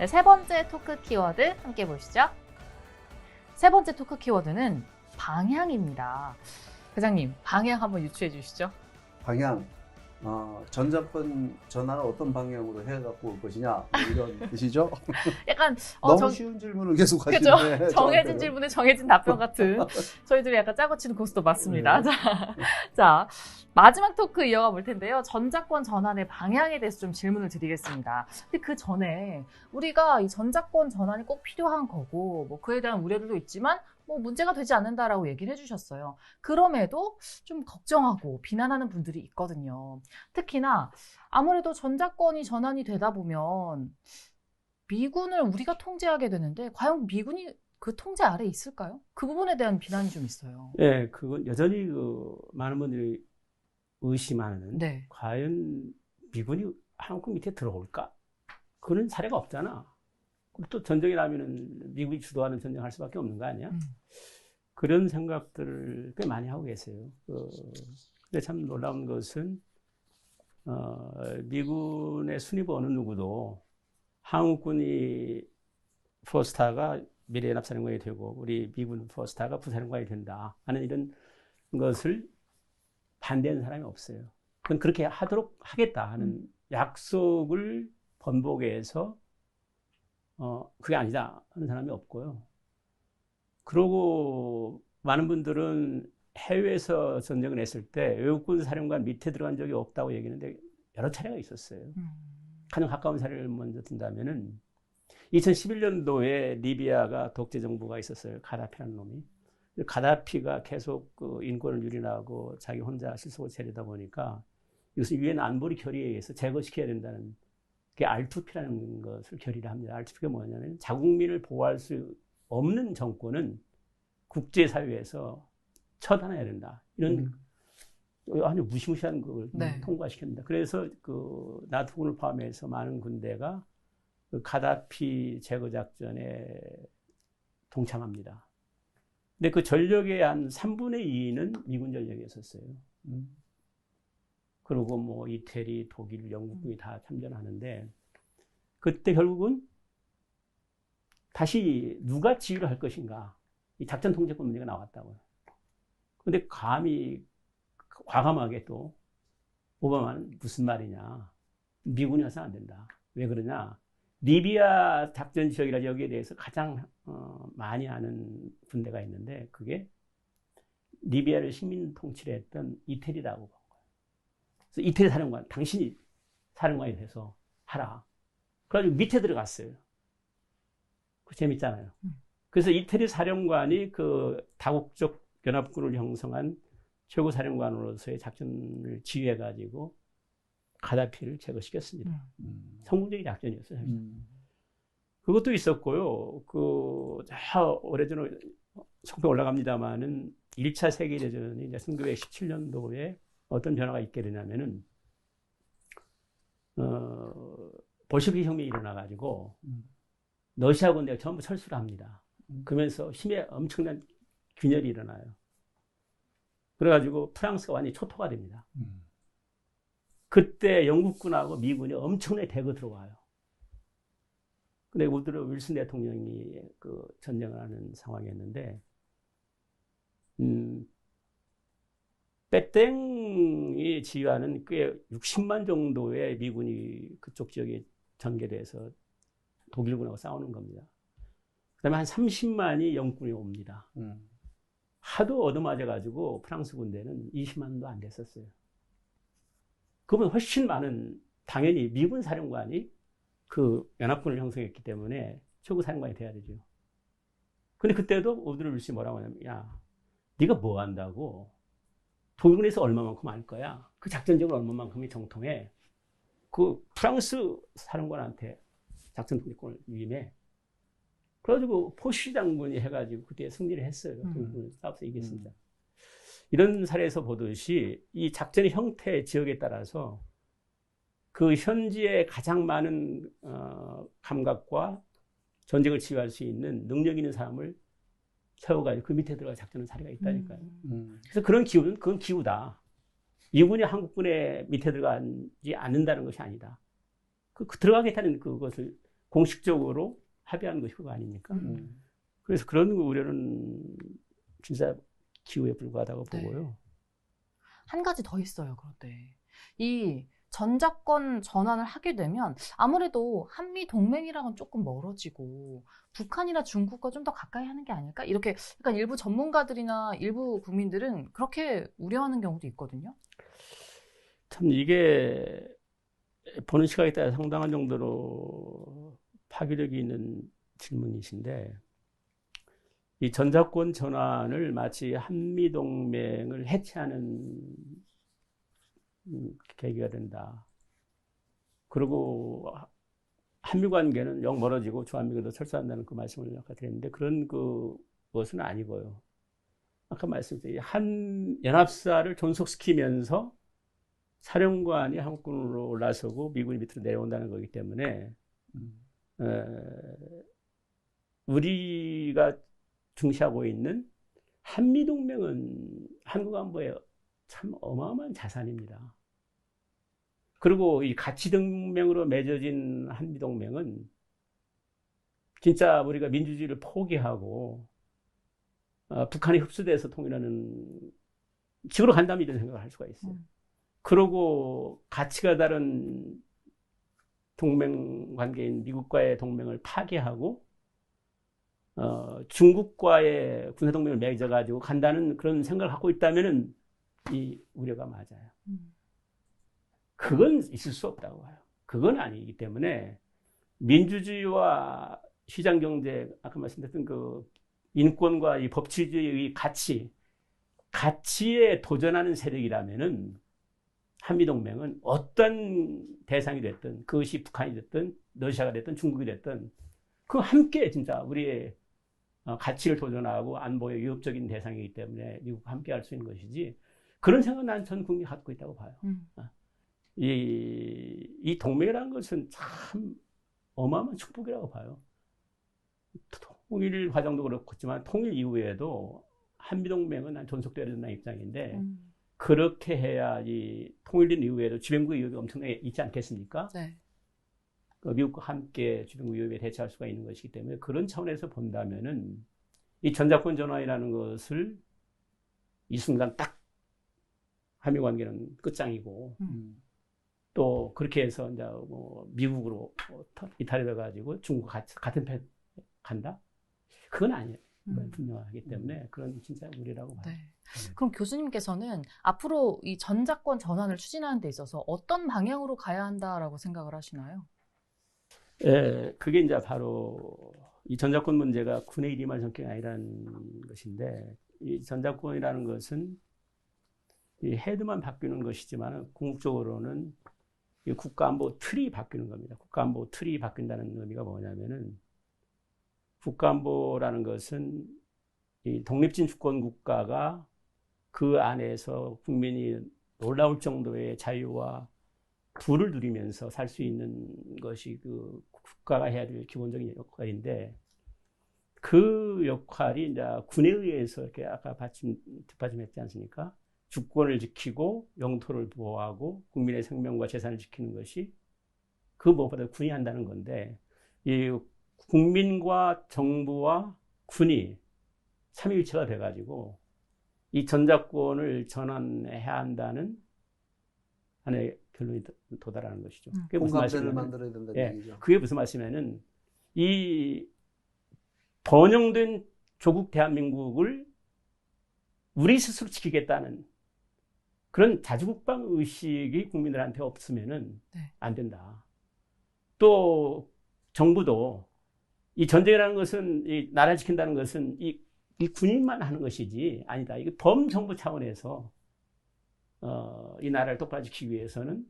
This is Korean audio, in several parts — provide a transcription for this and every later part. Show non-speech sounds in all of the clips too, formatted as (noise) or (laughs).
네, 세 번째 토크 키워드 함께 보시죠. 세 번째 토크 키워드는 방향입니다. 회장님, 방향 한번 유추해 주시죠. 방향, 어, 전자권 전화를 어떤 방향으로 해갖고 올 것이냐 뭐 이런 (laughs) 뜻이죠. 약간 어, 너무 정- 쉬운 질문을 계속 그죠? 하시는데 정해진. 질문에 정해진 답변 같은 저희들이 약간 짜고 치는 고스도 맞습니다. 자, (laughs) 자, 마지막 토크 이어가 볼 텐데요. 전자권 전환의 방향에 대해서 좀 질문을 드리겠습니다. 근데 그 전에 우리가 이 전자권 전환이 꼭 필요한 거고, 뭐 그에 대한 우려들도 있지만, 뭐 문제가 되지 않는다라고 얘기를 해주셨어요. 그럼에도 좀 걱정하고 비난하는 분들이 있거든요. 특히나 아무래도 전자권이 전환이 되다 보면 미군을 우리가 통제하게 되는데, 과연 미군이 그 통제 아래 있을까요? 그 부분에 대한 비난이 좀 있어요. 예, 그건 여전히 그 많은 분들이 의심하는 네. 과연 미군이 한국 밑에 들어올까? 그런 사례가 없잖아. 또 전쟁이 나면은 미국이 주도하는 전쟁 할 수밖에 없는 거 아니야? 음. 그런 생각들을 꽤 많이 하고 계세요. 그, 근데 참 놀라운 것은, 어, 미군의 순위부 어느 누구도 한국군이 포스타가 미래연합사령관이 되고, 우리 미군 포스타가 부사령관이 된다. 하는 이런 것을 반대하는 사람이 없어요. 그건 그렇게 하도록 하겠다 하는 약속을 번복해서, 어, 그게 아니다 하는 사람이 없고요. 그러고 많은 분들은 해외에서 전쟁을 했을 때 외국군 사령관 밑에 들어간 적이 없다고 얘기하는데 여러 차례가 있었어요. 음. 가장 가까운 사례를 먼저 든다면은 2011년도에 리비아가 독재 정부가 있었어요. 가다피라는 놈이. 가다피가 계속 그 인권을 유린하고 자기 혼자 실속을 차리다 보니까 이것을 유엔 안보리 결의에 의해서 제거시켜야 된다는 게 R2P라는 것을 결의를 합니다. R2P가 뭐냐면 자국민을 보호할 수 없는 정권은 국제사회에서 처단해야 된다. 이런 아주 무시무시한 걸 네. 통과시킵니다. 그래서 그 나토군을 포함해서 많은 군대가 그 가다피 제거 작전에 동참합니다. 근데 그 전력의 한 3분의 2는 미군 전력이었었어요. 음. 그리고 뭐 이태리, 독일, 영국군이 다 참전하는데 그때 결국은 다시 누가 지휘를 할 것인가? 이 작전 통제권 문제가 나왔다고요. 근데 감히 과감하게 또 오바마는 무슨 말이냐? 미군이 와서 안 된다. 왜 그러냐? 리비아 작전 지역이라 여기에 대해서 가장 어, 많이 아는 군대가 있는데 그게 리비아를 식민 통치를 했던 이태리라고 이태리 사령관 당신이 사령관이 돼서 하라. 그래가지고 밑에 들어갔어요. 그 재밌잖아요. 음. 그래서 이태리 사령관이 그 다국적 연합군을 형성한 최고 사령관으로서의 작전을 지휘해가지고 가다피를 제거시켰습니다. 음. 음. 성공적인 작전이었어요. 사실. 음. 그것도 있었고요. 그, 자, 오래전에 속도 올라갑니다만은 1차 세계대전이 이제 1917년도에 어떤 변화가 있게 되냐면은, 어, 볼셰비키 혁명이 일어나가지고, 음. 러시아 군대가 전부 철수를 합니다. 음. 그러면서 힘에 엄청난 균열이 일어나요. 그래가지고 프랑스가 완전히 초토화 됩니다. 음. 그때 영국군하고 미군이 엄청나게 대거 들어와요. 근데 우드로 윌슨 대통령이 그 전쟁을 하는 상황이었는데, 음, 빼땡이 지휘하는 꽤 60만 정도의 미군이 그쪽 지역에 전개돼서 독일군하고 싸우는 겁니다. 그 다음에 한 30만이 영군이 옵니다. 음. 하도 얻어맞아가지고 프랑스 군대는 20만도 안 됐었어요. 그보다 훨씬 많은 당연히 미군 사령관이 그 연합군을 형성했기 때문에 최고 사령관이 돼야 되죠. 근데 그때도 오드르 윌슨이 뭐라고 하냐면 야 네가 뭐 한다고 독일군에서 얼마만큼 알 거야. 그 작전적으로 얼마만큼이 정통해. 그 프랑스 사령관한테 작전 통제권을 위임해. 그래가지고 포시 장군이 해가지고 그때 승리를 했어요. 음. 싸워서 이겼습니다. 이런 사례에서 보듯이 이 작전의 형태, 지역에 따라서 그 현지에 가장 많은 어, 감각과 전쟁을 지휘할 수 있는 능력 있는 사람을 세워가지고 그 밑에 들어가 작전을 사례가 있다니까요. 음. 음. 그래서 그런 기후는 그건 기후다. 미군이 한국군의 밑에 들어가지 않는다는 것이 아니다. 그, 그 들어가겠다는 그것을 공식적으로 합의한 것이 그거 아닙니까? 음. 그래서 그런 우려는 진짜 기후에 불과하다고 네. 보고요. 한 가지 더 있어요, 그런데. 이 전자권 전환을 하게 되면 아무래도 한미 동맹이랑은 조금 멀어지고 북한이나 중국과 좀 더 가까이 하는 게 아닐까? 이렇게 약간 일부 전문가들이나 일부 국민들은 그렇게 우려하는 경우도 있거든요. 참 이게 보는 시각에 따라 상당한 정도로 파괴력이 있는 질문이신데 이 전자권 전환을 마치 한미 동맹을 해체하는 음, 계기가 된다. 그리고 한미 관계는 영 멀어지고 주한미군도 철수한다는 그 말씀을 아까 드렸는데 그런 그 것은 아니고요. 아까 말씀드린 한 연합사를 존속시키면서 사령관이 한국군으로 올라서고 미군이 밑으로 내려온다는 거기 때문에 음. 에, 우리가 중시하고 있는 한미 동맹은 한국 안보에 참 어마어마한 자산입니다. 그리고 이 가치 동맹으로 맺어진 한미 동맹은 진짜 우리가 민주주의를 포기하고 어, 북한이 흡수돼서 통일하는 식으로 간다면 이런 생각을 할 수가 있어요. 음. 그러고 가치가 다른 동맹 관계인 미국과의 동맹을 파괴하고 어, 중국과의 군사 동맹을 맺어가지고 간다는 그런 생각을 갖고 있다면은 이 우려가 맞아요. 음. 그건 있을 수 없다고 봐요. 그건 아니기 때문에 민주주의와 시장 경제 아까 말씀드렸던 그 인권과 이 법치주의의 가치 가치에 도전하는 세력이라면은 한미 동맹은 어떤 대상이 됐든 그것이 북한이 됐든 러시아가 됐든 중국이 됐든 그 함께 진짜 우리의 어, 가치를 도전하고 안보에 위협적인 대상이기 때문에 미국과 함께 할 수 있는 것이지 그런 생각 난전 국민이 갖고 있다고 봐요. 음. 이, 이 동맹이라는 것은 참 어마어마한 축복이라고 봐요. 통일 과정도 그렇지만 통일 이후에도 한미동맹은 난 존속되어야 된다는 입장인데 음. 그렇게 해야 이 통일된 이후에도 주변국 위협이 엄청나게 있지 않겠습니까? 네. 그 미국과 함께 주변국 위협에 대처할 수가 있는 것이기 때문에 그런 차원에서 본다면은 이 전자권 전환이라는 것을 이 순간 딱 한미 관계는 끝장이고 음. 또 그렇게 해서 이제 뭐 미국으로 뭐 이탈해 가지고 중국 같이 같은 편 간다? 그건 아니에요. 음. 분명하기 때문에 그런 진짜 우리라고 봐요. 네. 그럼 교수님께서는 앞으로 이 전자권 전환을 추진하는 데 있어서 어떤 방향으로 가야 한다라고 생각을 하시나요? 예, 그게 이제 바로 이 전자권 문제가 군의 일이만 성격이 아니라는 것인데 이 전자권이라는 것은 이 헤드만 바뀌는 것이지만 궁극적으로는 이 국가안보 틀이 바뀌는 겁니다. 국가안보 틀이 바뀐다는 의미가 뭐냐면은 국가안보라는 것은 이 독립진 주권 국가가 그 안에서 국민이 놀라울 정도의 자유와 부를 누리면서 살 수 있는 것이 그 국가가 해야 될 기본적인 역할인데 그 역할이 이제 군에 의해서 이렇게 아까 받침, 뒷받침했지 않습니까? 주권을 지키고 영토를 보호하고 국민의 생명과 재산을 지키는 것이 그 무엇보다 군이 한다는 건데 이 국민과 정부와 군이 삼위일체가 돼가지고 이 전자권을 전환해야 한다는 하나의 결론이 도- 도달하는 것이죠. 음. 그게 무슨 공감대를 말이냐면 만들어야 된다는 예, 얘기죠. 그게 무슨 말씀이냐면 이 번영된 조국 대한민국을 우리 스스로 지키겠다는 그런 자주국방 의식이 국민들한테 없으면은 네. 안 된다. 또 정부도 이 전쟁이라는 것은 이 나라 지킨다는 것은 이, 이 군인만 하는 것이지 아니다. 이게 범정부 차원에서 어, 이 나라를 똑바로 지키기 위해서는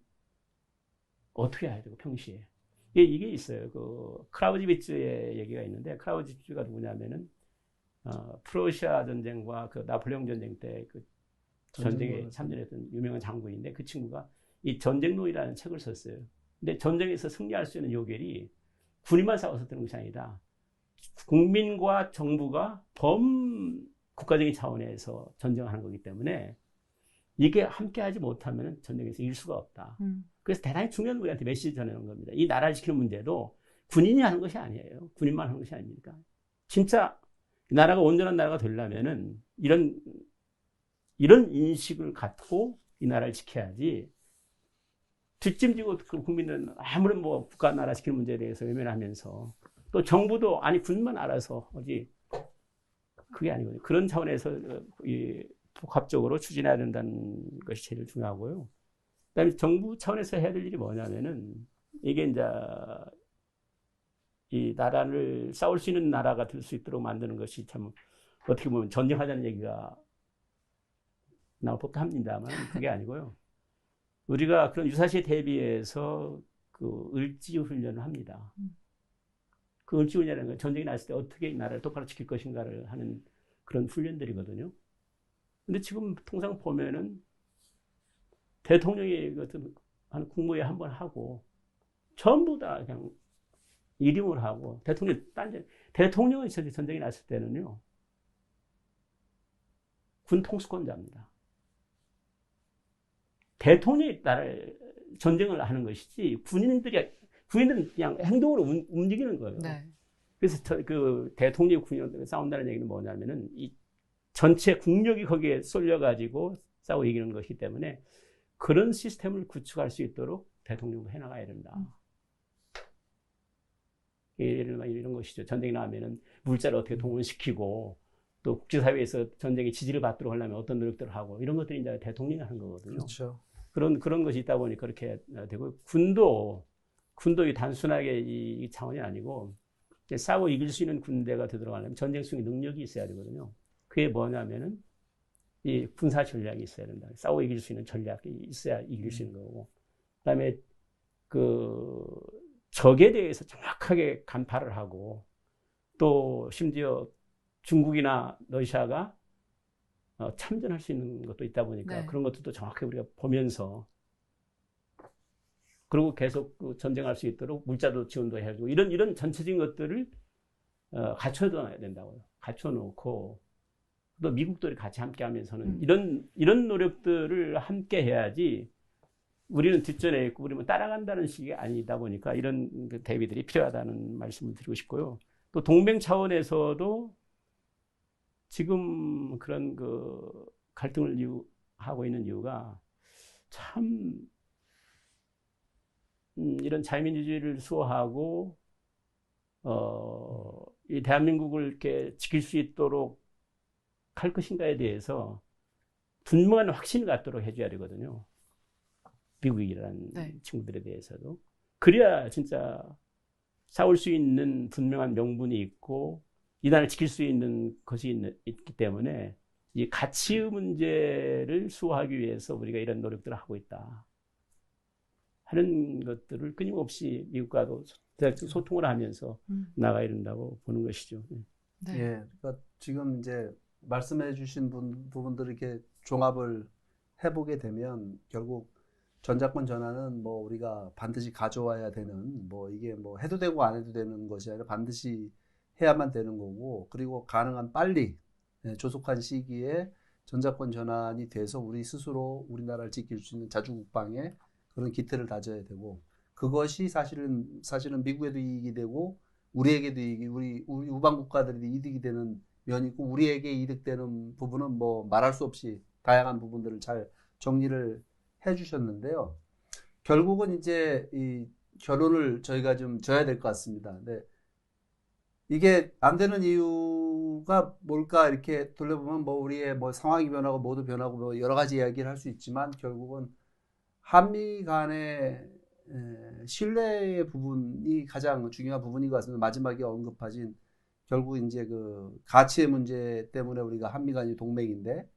어떻게 해야 되고 평시에 이게, 이게 있어요. 그 크라우지비츠의 얘기가 있는데 크라우지비츠가 누구냐면은 어, 프로시아 전쟁과 그 나폴레옹 전쟁 때그 전쟁에 전쟁 참전했던 유명한 장군인데 그 친구가 이 전쟁론이라는 책을 썼어요. 근데 전쟁에서 승리할 수 있는 요결이 군인만 싸워서 되는 것이 아니다. 국민과 정부가 범 국가적인 차원에서 전쟁하는 거기 때문에 이게 함께 하지 못하면 전쟁에서 이길 수가 없다. 음. 그래서 대단히 중요한 우리한테 메시지 전하는 겁니다. 이 나라를 지키는 문제도 군인이 하는 것이 아니에요. 군인만 하는 것이 아닙니까? 진짜 이 나라가 온전한 나라가 되려면은 이런 이런 인식을 갖고 이 나라를 지켜야지 뒷짐지고 그 국민은 아무런 뭐 국가 나라 지키는 문제에 대해서 외면하면서 또 정부도 아니 군만 알아서 하지 그게 아니거든요. 그런 차원에서 어, 이 복합적으로 추진해야 된다는 것이 제일 중요하고요. 그다음에 정부 차원에서 해야 될 일이 뭐냐면은 이게 이제 이 나라를 싸울 수 있는 나라가 될 수 있도록 만드는 것이 참 어떻게 보면 전쟁하자는 얘기가 나올 법도 합니다만 그게 아니고요. 우리가 그런 유사시에 대비해서 그 을지 훈련을 합니다. 음. 그 을지 훈련이라는 건 전쟁이 났을 때 어떻게 이 나라를 똑바로 지킬 것인가를 하는 그런 훈련들이거든요. 근데 지금 통상 보면은 대통령이 어떤 한 국무회의 한번 하고 전부 다 그냥 일임을 하고 대통령 딴 대통령이 전쟁이 났을 때는요 군 통수권자입니다. 대통령이 나라를 전쟁을 하는 것이지 군인들이 군인들은 그냥 행동으로 움- 움직이는 거예요. 네. 그래서 저, 그 대통령이 군인들 싸운다는 얘기는 뭐냐면은 이 전체 국력이 거기에 쏠려가지고 싸워 이기는 것이기 때문에 그런 시스템을 구축할 수 있도록 대통령도 해나가야 된다. 음. 예를 들면 이런 것이죠. 전쟁이 나면은 물자를 어떻게 동원시키고 또 국제사회에서 전쟁의 지지를 받도록 하려면 어떤 노력들을 하고 이런 것들이 이제 대통령이 하는 거거든요. 그렇죠. 그런 그런 것이 있다 보니 그렇게 되고 군도 군도 이 단순하게 이, 이 차원이 아니고 싸워 이길 수 있는 군대가 되돌아가려면 전쟁 수행 능력이 있어야 되거든요. 그게 뭐냐면은 이 군사 전략이 있어야 된다. 싸워 이길 수 있는 전략이 있어야 이길 수 있는 거고. 그다음에 그 적에 대해서 정확하게 간파를 하고 또 심지어 중국이나 러시아가 어, 참전할 수 있는 것도 있다 보니까 네. 그런 것들도 정확하게 우리가 보면서 그리고 계속 그 전쟁할 수 있도록 물자도 지원도 해주고 이런 이런 전체적인 것들을 어, 갖춰둬야 된다고요. 갖춰놓고 또 미국들이 같이 함께하면서는 음. 이런 이런 노력들을 함께 해야지 우리는 뒷전에 있고 우리는 따라간다는 식이 아니다 보니까 이런 그 대비들이 필요하다는 말씀을 드리고 싶고요. 또 동맹 차원에서도 지금 그런 그 갈등을 이유, 하고 있는 이유가 참 음, 이런 자유민주주의를 수호하고 어, 이 대한민국을 이렇게 지킬 수 있도록 할 것인가에 대해서 분명한 확신을 갖도록 해줘야 되거든요. 미국이라는 네. 친구들에 대해서도. 그래야 진짜 싸울 수 있는 분명한 명분이 있고 이 나라를 지킬 수 있는 것이 있, 있기 때문에 이 가치의 문제를 수호하기 위해서 우리가 이런 노력들을 하고 있다. 하는 것들을 끊임없이 미국과도 소- 소통을 하면서 음. 나가야 된다고 보는 것이죠. 네. 네. 예, 그러니까 지금 이제 말씀해주신 분, 부분들을 이렇게 종합을 해보게 되면 결국 전자권 전환은 뭐 우리가 반드시 가져와야 되는 뭐 이게 뭐 해도 되고 안 해도 되는 것이 아니라 반드시 해야만 되는 거고 그리고 가능한 빨리 예, 조속한 시기에 전자권 전환이 돼서 우리 스스로 우리나라를 지킬 수 있는 자주국방에 그런 기틀을 다져야 되고 그것이 사실은 사실은 미국에도 이익이 되고 우리에게도 이익이 우리 우리 우방 국가들이 이득이 되는 면이 있고 우리에게 이득되는 부분은 뭐 말할 수 없이 다양한 부분들을 잘 정리를 해주셨는데요. 결국은 이제 이 결론을 저희가 좀 져야 될 것 같습니다. 근데 이게 안 되는 이유가 뭘까 이렇게 돌려보면 뭐 우리의 뭐 상황이 변하고 모두 변하고 뭐 여러 가지 이야기를 할 수 있지만 결국은 한미 간의 에, 신뢰의 부분이 가장 중요한 부분인 것 같습니다. 마지막에 언급하신 결국 이제 그 가치의 문제 때문에 우리가 한미 간이 동맹인데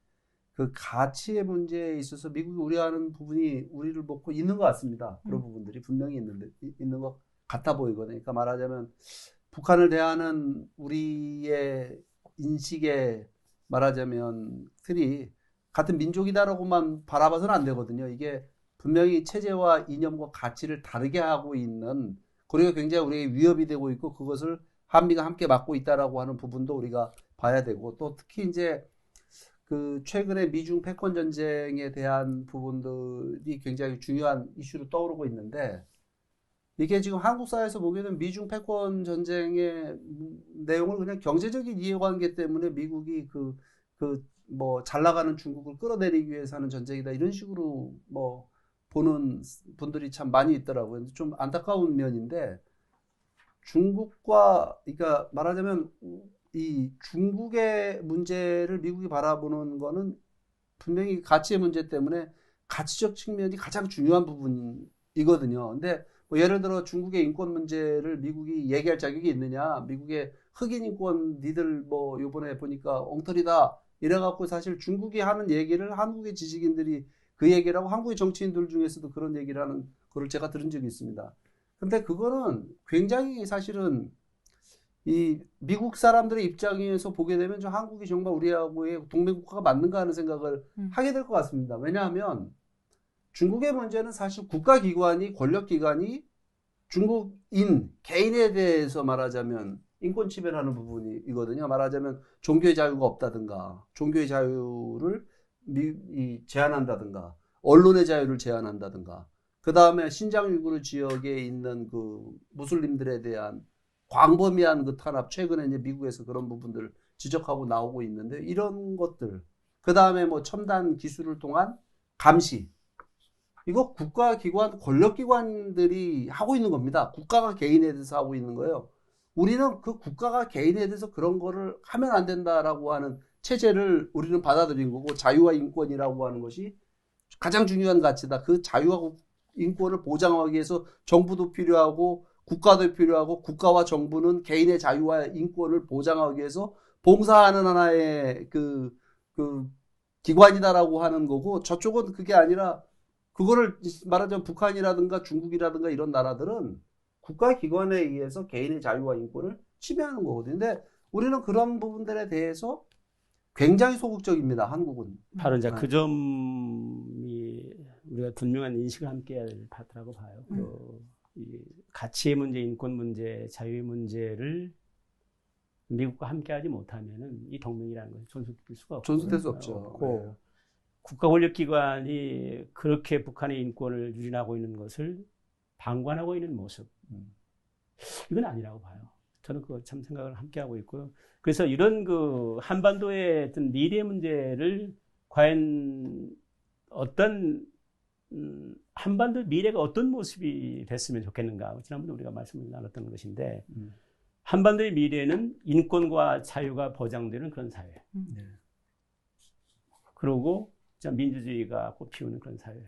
그 가치의 문제에 있어서 미국이 우려하는 부분이 우리를 먹고 있는 것 같습니다. 그런 음. 부분들이 분명히 있는데 이- 있는 것 같아 보이거든요. 그러니까 말하자면 북한을 대하는 우리의 인식에 말하자면 틀이 같은 민족이다라고만 바라봐서는 안 되거든요. 이게 분명히 체제와 이념과 가치를 다르게 하고 있는 그리고 굉장히 우리에게 위협이 되고 있고 그것을 한미가 함께 맡고 있다라고 하는 부분도 우리가 봐야 되고 또 특히 이제 그 최근에 미중 패권 전쟁에 대한 부분들이 굉장히 중요한 이슈로 떠오르고 있는데 이게 지금 한국 사회에서 되면 미중 패권 전쟁의 내용을 그냥 경제적인 이해관계 때문에 미국이 그, 그, 뭐, 잘 나가는 중국을 끌어내리기 위해서 하는 전쟁이다. 이런 식으로 뭐, 보는 분들이 참 많이 있더라고요. 좀 안타까운 면인데, 중국과, 그러니까 말하자면, 이 중국의 문제를 미국이 바라보는 거는 분명히 가치의 문제 때문에 가치적 측면이 가장 중요한 부분이거든요. 근데 뭐 예를 들어 중국의 인권 문제를 미국이 얘기할 자격이 있느냐? 미국의 흑인 인권 니들 뭐 요번에 보니까 엉터리다 이래갖고 사실 중국이 하는 얘기를 한국의 지식인들이 그 얘기를 하고 한국의 정치인들 중에서도 그런 얘기를 하는 거를 제가 들은 적이 있습니다. 근데 그거는 굉장히 사실은 이 미국 사람들의 입장에서 보게 되면 좀 한국이 정말 우리하고의 동맹국가가 맞는가 하는 생각을 음. 하게 될 것 같습니다. 왜냐하면 중국의 문제는 사실 국가기관이 권력기관이 중국인 개인에 대해서 말하자면 인권 침해하는 부분이거든요. 말하자면 종교의 자유가 없다든가 종교의 자유를 제한한다든가 언론의 자유를 제한한다든가 그 다음에 신장 위구르 지역에 있는 그 무슬림들에 대한 광범위한 그 탄압 최근에 이제 미국에서 그런 부분들을 지적하고 나오고 있는데 이런 것들 그 다음에 뭐 첨단 기술을 통한 감시 이거 국가기관 권력기관들이 하고 있는 겁니다. 국가가 개인에 대해서 하고 있는 거예요. 우리는 그 국가가 개인에 대해서 그런 거를 하면 안 된다라고 하는 체제를 우리는 받아들인 거고 자유와 인권이라고 하는 것이 가장 중요한 가치다. 그 자유와 인권을 보장하기 위해서 정부도 필요하고 국가도 필요하고 국가와 정부는 개인의 자유와 인권을 보장하기 위해서 봉사하는 하나의 그, 그 기관이다라고 하는 거고 저쪽은 그게 아니라 그거를 말하자면 북한이라든가 중국이라든가 이런 나라들은 국가기관에 의해서 개인의 자유와 인권을 침해하는 거거든요. 근데 우리는 그런 부분들에 대해서 굉장히 소극적입니다. 한국은. 바로 이제 네. 그 점이 우리가 분명한 인식을 함께 해야 될 파트라고 봐요. 음. 그, 이 가치의 문제, 인권 문제, 자유의 문제를 미국과 함께하지 못하면은 이 동맹이라는 것이 존속될 수가 없고, 존속될 수 없죠. 없고 네. 국가 권력기관이 그렇게 북한의 인권을 유린하고 있는 것을 방관하고 있는 모습 음. 이건 아니라고 봐요. 저는 그거 참 생각을 함께 하고 있고요. 그래서 이런 그 한반도의 어떤 미래 문제를 과연 어떤 음, 한반도 미래가 어떤 모습이 됐으면 좋겠는가. 지난번에 우리가 말씀을 나눴던 것인데 음. 한반도의 미래는 인권과 자유가 보장되는 그런 사회. 네. 그리고 진짜 민주주의가 꽃피우는 그런 사회.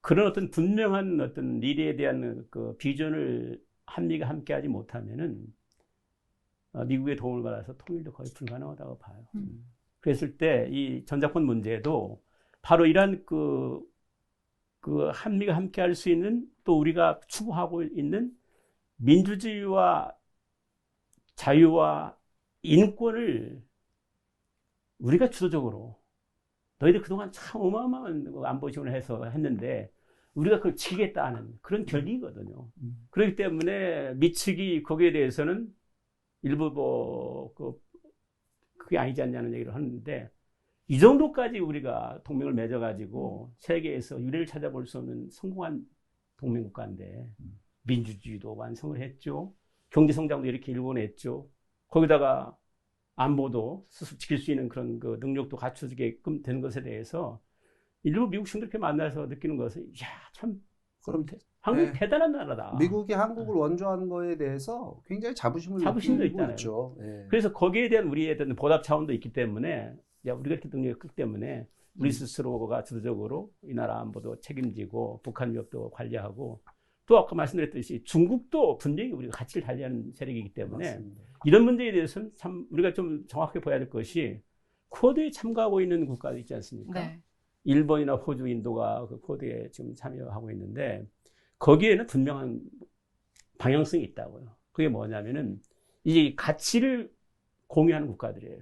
그런 어떤 분명한 어떤 미래에 대한 그 비전을 한미가 함께하지 못하면은 어, 미국의 도움을 받아서 통일도 거의 불가능하다고 봐요. 음. 그랬을 때 이 전자권 문제도 바로 이러한 그, 그 한미가 함께할 수 있는 또 우리가 추구하고 있는 민주주의와 자유와 인권을 우리가 주도적으로 너희들 그동안 참 어마어마한 그 안보 지원을 해서 했는데 우리가 그걸 지키겠다는 그런 결의거든요. 음. 그렇기 때문에 미측이 거기에 대해서는 일부 뭐, 그, 그게 아니지 않냐는 얘기를 하는데 이 정도까지 우리가 동맹을 맺어가지고 세계에서 유례를 찾아볼 수 없는 성공한 동맹국가인데 음. 민주주의도 완성을 했죠. 경제성장도 이렇게 일궈냈죠. 거기다가 안보도 스스로 지킬 수 있는 그런 그 능력도 갖춰지게끔 되는 것에 대해서 일부 미국 친구들 만나서 느끼는 것은 야, 참 그럼 한국 네. 대단한 나라다. 미국이 한국을 원조하는 거에 대해서 굉장히 자부심을 자부심도 있잖아요. 있죠. 예. 그래서 거기에 대한 우리의 어떤 보답 차원도 있기 때문에 야, 우리가 이렇게 능력이 크기 때문에 우리 음. 스스로가 주도적으로 이 나라 안보도 책임지고 북한 위협도 관리하고 또 아까 말씀드렸듯이 중국도 분명히 우리가 가치를 달리하는 세력이기 때문에 맞습니다. 이런 문제에 대해서는 참 우리가 좀 정확하게 봐야 될 것이 쿼드에 참가하고 있는 국가도 있지 않습니까? 네. 일본이나 호주, 인도가 그 쿼드에 지금 참여하고 있는데 거기에는 분명한 방향성이 있다고요. 그게 뭐냐면은 이 가치를 공유하는 국가들이에요.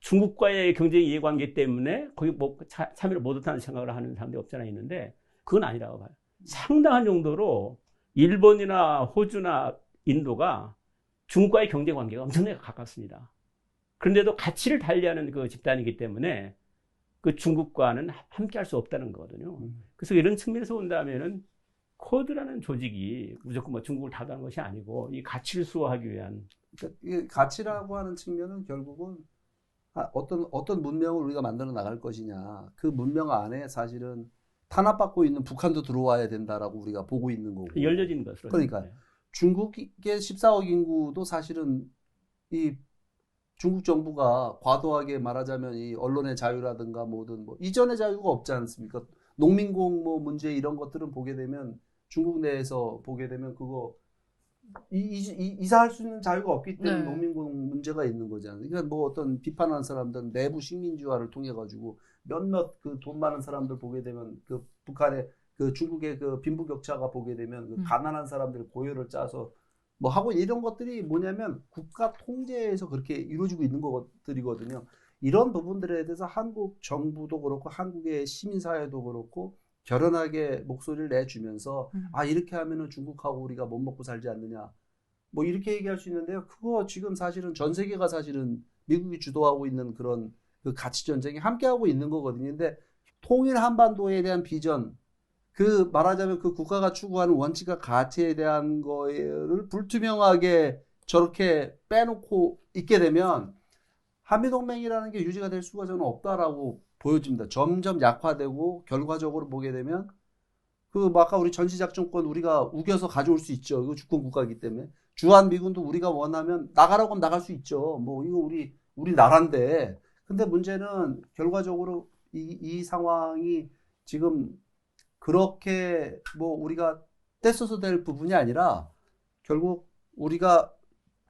중국과의 경제 이해관계 때문에 거기 뭐 차- 참여를 못한다는 생각을 하는 사람들이 없잖아 있는데 그건 아니라고 봐요. 상당한 정도로 일본이나 호주나 인도가 중국과의 경제 관계가 엄청나게 가깝습니다. 그런데도 가치를 달리하는 그 집단이기 때문에 그 중국과는 함께 할 수 없다는 거거든요. 음. 그래서 이런 측면에서 본다면은 쿼드라는 조직이 무조건 뭐 중국을 타도하는 것이 아니고 이 가치를 수호하기 위한 그러니까 가치라고 하는 측면은 결국은 아, 어떤 어떤 문명을 우리가 만들어 나갈 것이냐 그 문명 안에 사실은 탄압받고 있는 북한도 들어와야 된다라고 우리가 보고 있는 거고 열려진 것으로. 그러니까요. 중국의 14억 인구도 사실은 이 중국 정부가 과도하게 말하자면 이 언론의 자유라든가 뭐든 뭐 이전의 자유가 없지 않습니까? 농민공 뭐 문제 이런 것들은 보게 되면 중국 내에서 보게 되면 그거 이, 이, 이, 사할 수 있는 자유가 없기 때문에 네. 농민공 문제가 있는 거잖아요. 그러니까 뭐 어떤 비판하는 사람들은 내부 식민지화를 통해 가지고 몇몇 그 돈 많은 사람들 보게 되면 그 북한의 그 중국의 그 빈부격차가 보게 되면 그 음. 가난한 사람들 고열을 짜서 뭐 하고 이런 것들이 뭐냐면 국가 통제에서 그렇게 이루어지고 있는 것들이거든요. 이런 부분들에 대해서 한국 정부도 그렇고 한국의 시민사회도 그렇고 결연하게 목소리를 내주면서 음. 아 이렇게 하면은 중국하고 우리가 못 먹고 살지 않느냐 뭐 이렇게 얘기할 수 있는데요. 그거 지금 사실은 전 세계가 사실은 미국이 주도하고 있는 그런 그 가치 전쟁이 함께 하고 있는 거거든요. 근데 통일 한반도에 대한 비전 그 말하자면 그 국가가 추구하는 원칙과 가치에 대한 거를 불투명하게 저렇게 빼놓고 있게 되면 한미동맹이라는 게 유지가 될 수가 저는 없다라고 보여집니다. 점점 약화되고 결과적으로 보게 되면 그 아까 우리 전시작전권 우리가 우겨서 가져올 수 있죠. 이거 주권 국가이기 때문에 주한 미군도 우리가 원하면 나가라고 하면 나갈 수 있죠. 뭐 이거 우리 우리 나라인데 근데 문제는 결과적으로 이, 이 상황이 지금 그렇게 뭐 우리가 떼써서 될 부분이 아니라 결국 우리가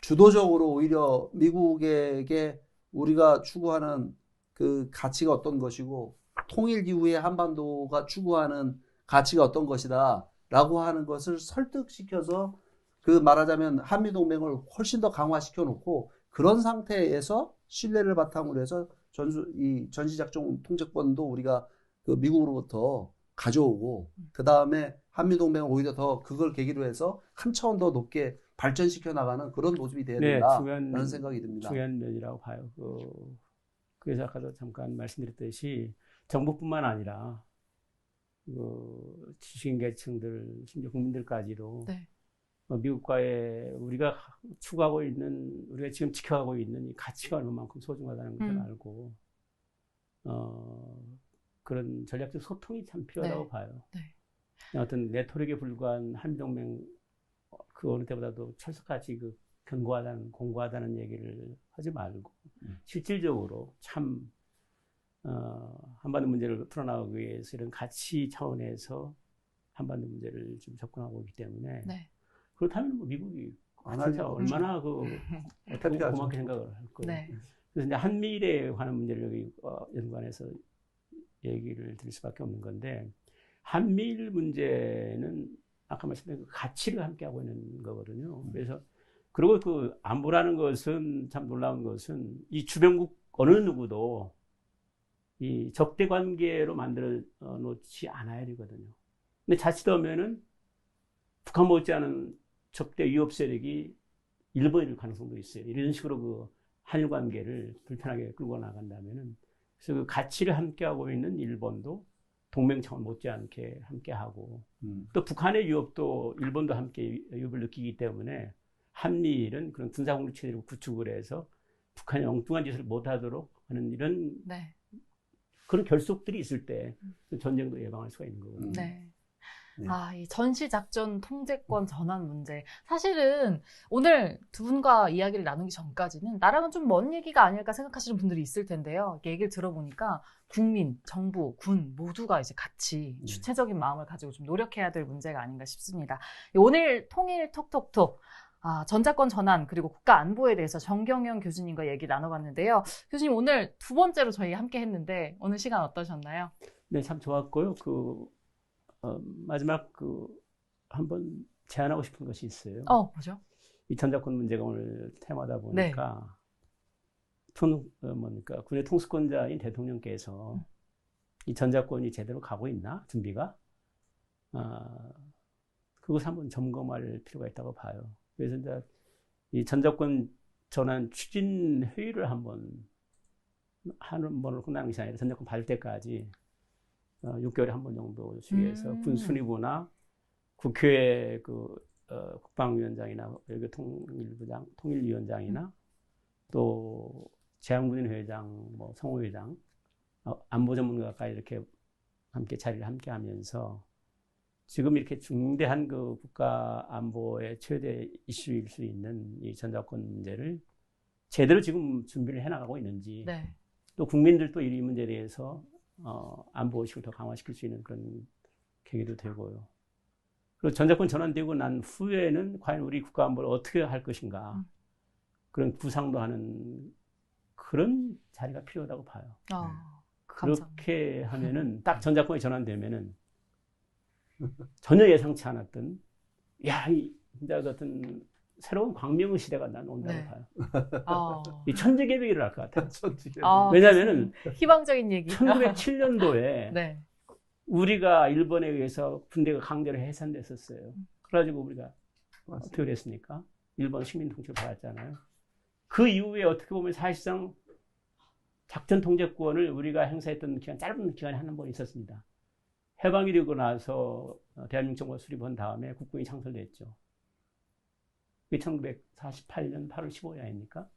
주도적으로 오히려 미국에게 우리가 추구하는 그 가치가 어떤 것이고 통일 이후에 한반도가 추구하는 가치가 어떤 것이다 라고 하는 것을 설득시켜서 그 말하자면 한미동맹을 훨씬 더 강화시켜 놓고 그런 상태에서 신뢰를 바탕으로 해서 전수 이 전시 작전 통제권도 우리가 그 미국으로부터 가져오고 그 다음에 한미 동맹을 오히려 더 그걸 계기로 해서 한 차원 더 높게 발전시켜 나가는 그런 모습이 돼야 네, 된다라는 중요한 생각이 듭니다. 중요한 면이라고 봐요. 그, 그래서 아까도 잠깐 말씀드렸듯이 정부뿐만 아니라 그 지식인 계층들, 심지어 국민들까지도 네. 어, 미국과의 우리가 추구하고 있는 우리가 지금 지켜가고 있는 이 가치가 얼마만큼 소중하다는 것을 음. 알고 어, 그런 전략적 소통이 참 필요하다고 네. 봐요. 네. 어떤 네트워크에 불과한 한미동맹 어, 그 어느 때보다도 철석같이 그 견고하다는 공고하다는 얘기를 하지 말고 음. 실질적으로 참 어, 한반도 문제를 풀어나가기 위해서 이런 가치 차원에서 한반도 문제를 좀 접근하고 있기 때문에 네. 그렇다면 뭐 미국이 안 진짜 하려고 얼마나 그 (laughs) 어떻게 회피하죠. 고맙게 생각을 할 거예요. 네. 그래서 이제 한미일에 관한 문제를 여기 어, 연구관에서 얘기를 드릴 수밖에 없는 건데 한미일 문제는 아까 말씀드린 그 가치를 함께 하고 있는 거거든요. 그래서 그리고 그 안보라는 것은 참 놀라운 것은 이 주변국 어느 누구도 이 적대 관계로 만들어 놓지 않아야 되거든요. 근데 자칫하면은 북한 못지않은 적대 위협 세력이 일본일 가능성도 있어요. 이런 식으로 그 한일 관계를 불편하게 끌고 나간다면은 그래서 그 가치를 함께하고 있는 일본도 동맹 차원 못지않게 함께하고 음. 또 북한의 위협도 일본도 함께 위협을 느끼기 때문에 한미일은 그런 군사공격 체제를 구축을 해서 북한이 엉뚱한 짓을 못하도록 하는 이런 네. 그런 결속들이 있을 때 전쟁도 예방할 수가 있는 거거든요. 음. 네. 네. 아, 이 전시작전 통제권 전환 문제. 사실은 오늘 두 분과 이야기를 나누기 전까지는 나랑은 좀 먼 얘기가 아닐까 생각하시는 분들이 있을 텐데요. 얘기를 들어보니까 국민, 정부, 군 모두가 이제 같이 네. 주체적인 마음을 가지고 좀 노력해야 될 문제가 아닌가 싶습니다. 오늘 통일 톡톡톡. 아, 전자권 전환 그리고 국가 안보에 대해서 정경영 교수님과 얘기 나눠봤는데요. 교수님 오늘 두 번째로 저희 함께 했는데 오늘 시간 어떠셨나요? 네, 참 좋았고요. 그 어, 마지막 그 한번 제안하고 싶은 것이 있어요. 어, 뭐죠? 이 전자권 문제가 오늘 테마다 보니까 통, 어, 뭡니까 군의 통수권자인 대통령께서 이 전자권이 제대로 가고 있나 준비가 아, 그것을 한번 점검할 필요가 있다고 봐요. 그래서 이제 이 전자권 전환 추진 회의를 한번 하는 번을 끝나는 것이 아니라 전자권 받을 때까지 어, 6개월에 한 번 정도 주의해서 음. 군 순위부나 국회 그 어, 국방위원장이나 외교 통일부장, 통일위원장이나 또 재향군인 회장, 뭐 성호 회장, 어, 안보 전문가까지 이렇게 함께 자리를 함께 하면서 지금 이렇게 중대한 그 국가 안보의 최대 이슈일 수 있는 이 전자권 문제를 제대로 지금 준비를 해나가고 있는지 네. 또 국민들도 이 문제에 대해서 어, 안보 의식을 더 강화시킬 수 있는 그런 계기도 되고요. 그리고 전자권 전환되고 난 후에는 과연 우리 국가 안보를 어떻게 할 것인가 음. 그런 구상도 하는 그런 자리가 필요하다고 봐요. 어, 감사합니다. 그렇게 하면은 딱 전자권이 전환되면은 전혀 예상치 않았던 야 이 진짜 같은 새로운 광명의 시대가 난 온다고 네. 봐요. 어. (laughs) 이 천지개벽이 일어날 것 같아요. (laughs) 천지개. 아, 왜냐면은 희망적인 얘기. 1907년도에 (laughs) 네. 우리가 일본에 의해서 군대가 강제로 해산됐었어요. 음. 그래가지고 우리가 어떻게 그랬습니까? 일본 식민 통치를 받았잖아요. 그 이후에 어떻게 보면 사실상 작전 통제권을 우리가 행사했던 기간 짧은 기간에 한번 있었습니다. 해방이 되고 나서 어, 대한민국 정부가 수립한 다음에 국군이 창설됐죠. 그게 1948년 8월 15일 아닙니까?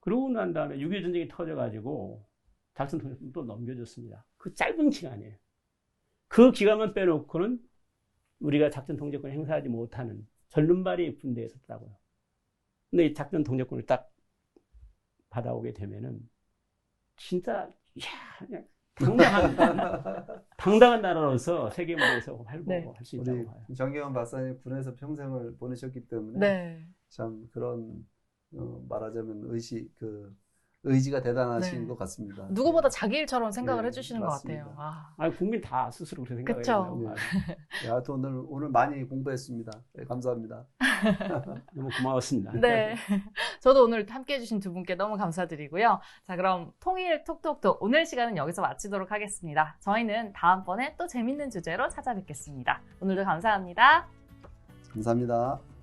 그러고 난 다음에 6.25 전쟁이 터져가지고 작전 통제권 또 넘겨줬습니다. 그 짧은 기간이에요. 그 기간만 빼놓고는 우리가 작전 통제권을 행사하지 못하는 절름발이 군대에 있었더라고요. 근데 이 작전 통제권을 딱 받아오게 되면은 진짜 그냥 당당한 당당한 나라로서 세계 무대에서 활보할 네. 수 있다고 봐요. 정경원 박사님 군에서 평생을 보내셨기 때문에 네. 참 그런 어, 말하자면 의지 그 의지가 대단하신 네. 것 같습니다. 누구보다 자기 일처럼 생각을 네, 해주시는 맞습니다. 것 같아요. 아, 아 국민 다 스스로 그렇게. 생각해요. 네. 야, 또 오늘 오늘 많이 공부했습니다. 네, 감사합니다. (laughs) 너무 고마웠습니다. 네. (laughs) 저도 오늘 함께 해주신 두 분께 너무 감사드리고요. 자, 그럼 통일 톡톡톡 오늘 시간은 여기서 마치도록 하겠습니다. 저희는 다음번에 또 재밌는 주제로 찾아뵙겠습니다. 오늘도 감사합니다. 감사합니다.